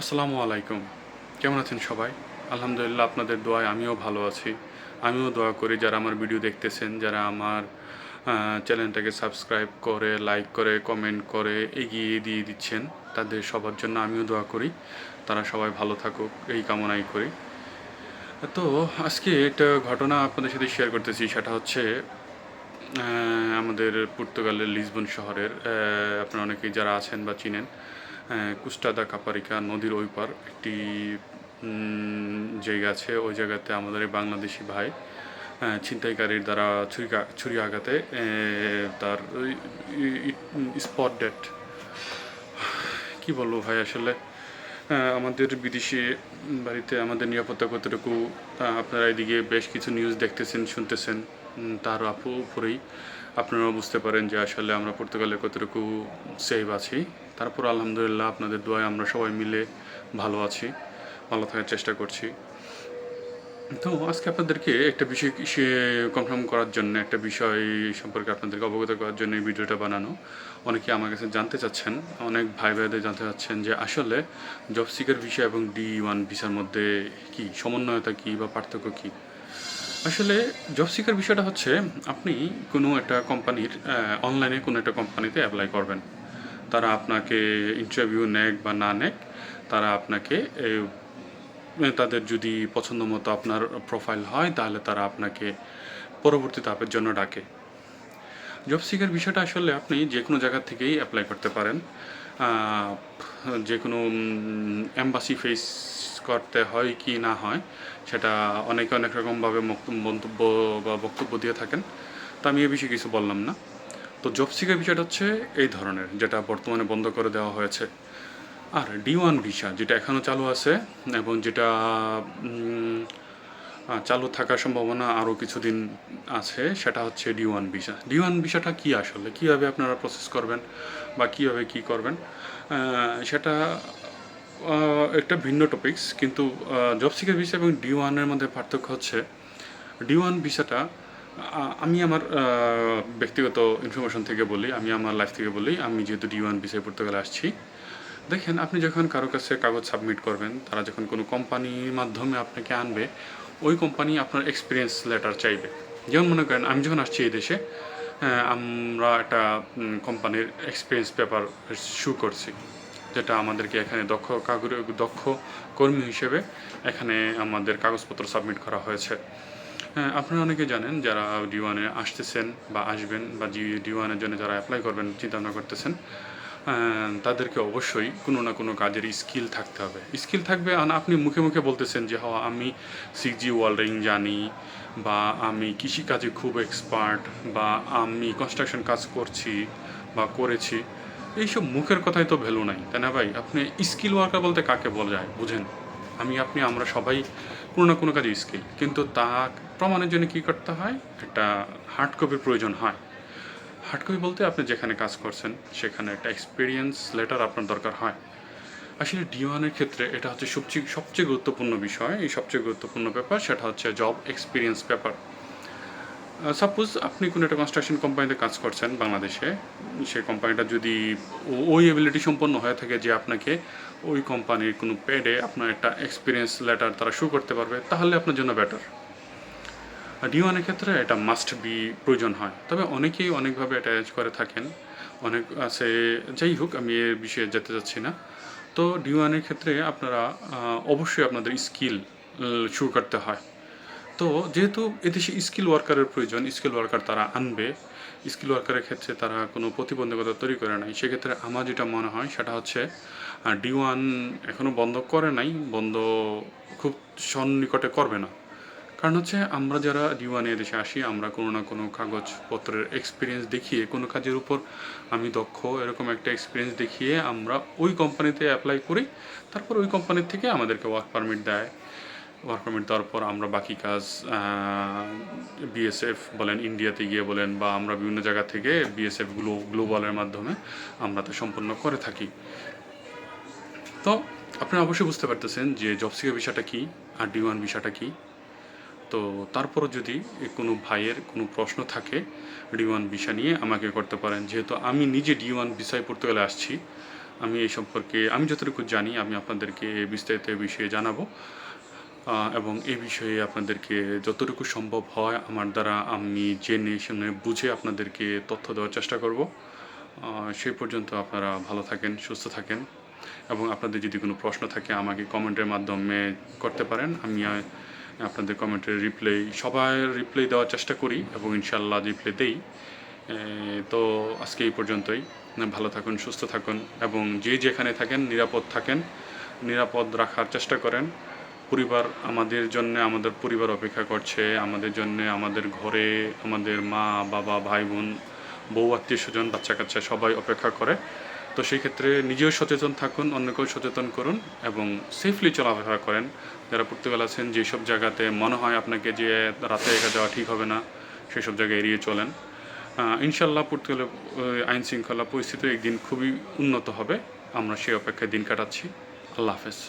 আসসালামু আলাইকুম। কেমন আছেন সবাই? আলহামদুলিল্লাহ আপনাদের দোয়ায় আমিও ভালো আছি। আমিও দোয়া করি যারা আমার ভিডিও দেখতেছেন, যারা আমার চ্যানেলটাকে সাবস্ক্রাইব করে, লাইক করে, কমেন্ট করে এগিয়ে দিয়ে দিচ্ছেন, তাদের সবার জন্য আমিও দোয়া করি। তারা সবাই ভালো থাকুক, এই কামনাই করি। তো আজকে একটা ঘটনা আপনাদের সাথে শেয়ার করতেছি, সেটা হচ্ছে আমাদের পর্তুগালের লিসবন শহরের আপনারা অনেকেই যারা আছেন বা চিনেন আহ, কুস্টাদা কাপারিকা নদীর ওই পার একটি জায়গা আছে। ওই জায়গাতে আমাদের বাংলাদেশি ভাই ছিনতাইকারীর দ্বারা ছুরি ছুরি আঘাতে তার স্পট ডেট। কি বলব ভাই আসলে? আমাদের বিদেশি বাড়িতে আমাদের নিরাপত্তা কতটুকু আপনারা এদিকে বেশ কিছু নিউজ দেখতেছেন শুনতেছেন তার আপু উপরেই আপনারাও বুঝতে পারেন যে আসলে আমরা পর্তুগালে কতটুকু সেভ আছি। তারপর আলহামদুলিল্লাহ আপনাদের দোয়ায় আমরা সবাই মিলে ভালো আছি, ভালো থাকার চেষ্টা করছি। তো আজকে আপনাদেরকে একটা বিষয় কনফার্ম করার জন্য, একটা বিষয় সম্পর্কে আপনাদেরকে অবগত করার জন্য এই ভিডিওটা বানানো। অনেকে আমার কাছে জানতে চাচ্ছেন, অনেক ভাই ভাইদের জানতে চাচ্ছেন যে আসলে জব সিকার ভিসা এবং ডি ওয়ান ভিসার মধ্যে কি সমন্বয়তা কি বা পার্থক্য কি? আসলে জব সিকার বিষয়টা হচ্ছে, আপনি কোনো একটা কোম্পানির অনলাইনে কোনো একটা কোম্পানিতে অ্যাপ্লাই করবেন। তারা আপনাকে ইন্টারভিউ নেক বা না নেক, তারা আপনাকে তাদের যদি পছন্দ মতো আপনার প্রোফাইল হয়, তাহলে তারা আপনাকে পরবর্তী ধাপের জন্য ডাকে। জব সিকার বিষয়টা আসলে আপনি যে কোনো জায়গা থেকেই অ্যাপ্লাই করতে পারেন। যে কোনো অ্যাম্বাসি ফেস করতে হয় কি না হয়, সেটা অনেকে অনেক রকমভাবে মন্তব্য বা বক্তব্য দিয়ে থাকেন। তো আমি এ বিষয়ে কিছু বললাম না। তো জব সিকার বিষয়টা হচ্ছে এই ধরনের, যেটা বর্তমানে বন্ধ করে দেওয়া হয়েছে। আর ডি ওয়ান ভিসা, যেটা এখনও চালু আছে এবং যেটা চালু থাকার সম্ভাবনা আরও কিছুদিন আছে, সেটা হচ্ছে D one visa. D one ভিসাটা কী আসলে? কীভাবে আপনারা প্রসেস করবেন বা কীভাবে কী করবেন? সেটা একটা ভিন্ন টপিকস কিন্তু জব সিকার ভিসা এবং ডি ওয়ানের মধ্যে পার্থক্য হচ্ছে ডি ওয়ান ভিসাটা আমি আমার ব্যক্তিগত ইনফরমেশন থেকে বলি, আমি আমার লাইফ থেকে বলি, আমি যেহেতু ডি ওয়ান ভিসায় পর্তুগালে আসছি। দেখেন, আপনি যখন কারও কাছে কাগজ সাবমিট করবেন, তারা যখন কোনো কোম্পানির মাধ্যমে আপনাকে আনবে, ওই কোম্পানি আপনার এক্সপিরিয়েন্স লেটার চাইবে। যেমন মনে করেন, আমি যখন আসছি এই দেশে আমরা একটা কোম্পানির এক্সপিরিয়েন্স পেপার শু করছি। যেটা আমাদেরকে এখানে দক্ষ দক্ষ কর্মী হিসেবে এখানে আমাদের কাগজপত্র সাবমিট করা হয়েছে। হ্যাঁ আপনারা অনেকে জানেন যারা ডি ওয়ানে আসতেছেন বা আসবেন বা জি ডি ওয়ানের জন্য যারা অ্যাপ্লাই করবেন চিন্তা ভাবনা করতেছেন তাদেরকে অবশ্যই কোনো না কোনো কাজের স্কিল থাকতে হবে। স্কিল থাকবে আপনি মুখে মুখে বলতেছেন যে হ্যাঁ আমি সিক্স জি ওয়াল্ডিং জানি বা আমি কৃষিকাজে খুব এক্সপার্ট বা আমি কনস্ট্রাকশন কাজ করছি বা করেছি। এইসব মুখের কথাই তো ভ্যালু নাই, তাই না ভাই? আপনি স্কিল ওয়ার্কার বলতে কাকে বলা যায়? বুঝেন। আমি, আপনি, আমরা সবাই কোনো না কোনো কাজে স্কিল কিন্তু তা প্রমাণের জন্য কী করতে হয়? একটা হার্ড কপির প্রয়োজন হয়। হার্ড কপি বলতে আপনি যেখানে কাজ করছেন, সেখানে একটা এক্সপিরিয়েন্স লেটার আপনার দরকার হয়। আসলে ডি ওয়ানের ক্ষেত্রে এটা হচ্ছে সবচেয়ে সবচেয়ে গুরুত্বপূর্ণ বিষয়। এই সবচেয়ে গুরুত্বপূর্ণ ব্যাপার, সেটা হচ্ছে জব এক্সপিরিয়েন্স পেপার সাপোজ আপনি কোনো একটা কনস্ট্রাকশন কোম্পানিতে কাজ করছেন বাংলাদেশে, সে কোম্পানিটা যদি ওই এবিলিটি সম্পন্ন হয়ে থাকে যে আপনাকে ওই কোম্পানির কোনো পেডে আপনার একটা এক্সপিরিয়েন্স লেটার তারা শু করতে পারবে, তাহলে আপনার জন্য বেটার ডি ওয়ানের ক্ষেত্রে এটা মাস্ট বি প্রয়োজন হয়। তবে অনেকেই অনেকভাবে এটা অ্যারেঞ্জ করে থাকেন, অনেক আছে, যাই হোক, আমি এ বিষয়ে যেতে চাচ্ছি না। তো ডি ওয়ানের ক্ষেত্রে আপনারা অবশ্যই আপনাদের স্কিল শুরু করতে হয়। তো যেহেতু এদেশে স্কিল ওয়ার্কারের প্রয়োজন স্কিল ওয়ার্কার তারা আনবে স্কিল ওয়ার্কারের ক্ষেত্রে তারা কোনো প্রতিবন্ধকতা তৈরি করে নাই। সেক্ষেত্রে আমার যেটা মনে হয় সেটা হচ্ছে ডি ওয়ান এখনও বন্ধ করে নাই, বন্ধ খুব সন্নিকটে করবে না। কারণ হচ্ছে আমরা যারা ডি ওয়ানে দেশে আসি, আমরা কোনো না কোনো কাগজপত্রের এক্সপিরিয়েন্স দেখিয়ে, কোনো কাজের উপর আমি দক্ষ, এরকম একটা এক্সপিরিয়েন্স দেখিয়ে আমরা ওই কোম্পানিতে অ্যাপ্লাই করি, তারপর ওই কোম্পানির থেকে আমাদেরকে ওয়ার্ক পারমিট দেয়। ওয়ার্ক পারমিট দেওয়ার পর আমরা বাকি কাজ বিএসএফ বলেন ইন্ডিয়াতে গিয়ে বলেন বা আমরা বিভিন্ন জায়গা থেকে বিএসএফ গ্লো গ্লোবালের মাধ্যমে আমরা তা সম্পন্ন করে থাকি। তো আপনারা অবশ্যই বুঝতে পারতেছেন যে জব সিকার বিষয়টা কী, আর ডি ওয়ান বিষয়টা কী। তো তারপরও যদি কোনো ভাইয়ের কোনো প্রশ্ন থাকে ডি ওয়ান ভিসা নিয়ে, আমাকে করতে পারেন। যেহেতু আমি নিজে ডি ওয়ান ভিসায় পর্তুগালে আসছি, আমি এই সম্পর্কে আমি যতটুকু জানি, আমি আপনাদেরকে বিস্তারিত বিষয়ে জানাব। এবং এই বিষয়ে আপনাদেরকে যতটুকু সম্ভব হয় আমার দ্বারা আমি জেনে শুনে বুঝে আপনাদেরকে তথ্য দেওয়ার চেষ্টা করব। সেই পর্যন্ত আপনারা ভালো থাকেন, সুস্থ থাকেন এবং আপনাদের যদি কোনো প্রশ্ন থাকে আমাকে কমেন্টের মাধ্যমে করতে পারেন। আমি আপনাদের কমেন্টের রিপ্লাই সবাই রিপ্লাই দেওয়ার চেষ্টা করি এবং ইনশাল্লাহ রিপ্লাই দেই। তো আজকে এই পর্যন্তই। ভালো থাকুন, সুস্থ থাকুন এবং যে যেখানে থাকেন, নিরাপদ থাকেন, নিরাপদ রাখার চেষ্টা করেন। পরিবার আমাদের জন্য আমাদের পরিবার অপেক্ষা করছে, আমাদের জন্য আমাদের ঘরে আমাদের মা, বাবা, ভাই, বোন, বউ, আত্মীয় স্বজন, বাচ্চা কাচ্চা সবাই অপেক্ষা করে। তো সেই ক্ষেত্রে নিজেও সচেতন থাকুন, অন্যকেও সচেতন করুন এবং সেফলি চলাফেরা করেন। যারা পর্তুগাল আছেন, যেসব জায়গাতে মনে হয় আপনাকে যে রাতে একা যাওয়া ঠিক হবে না, সেসব জায়গায় এড়িয়ে চলেন। ইনশাল্লাহ পর্তুগালের আইন শৃঙ্খলা পরিস্থিতি একদিন খুবই উন্নত হবে। আমরা সেই অপেক্ষায় দিন কাটাচ্ছি। আল্লাহ হাফেজ।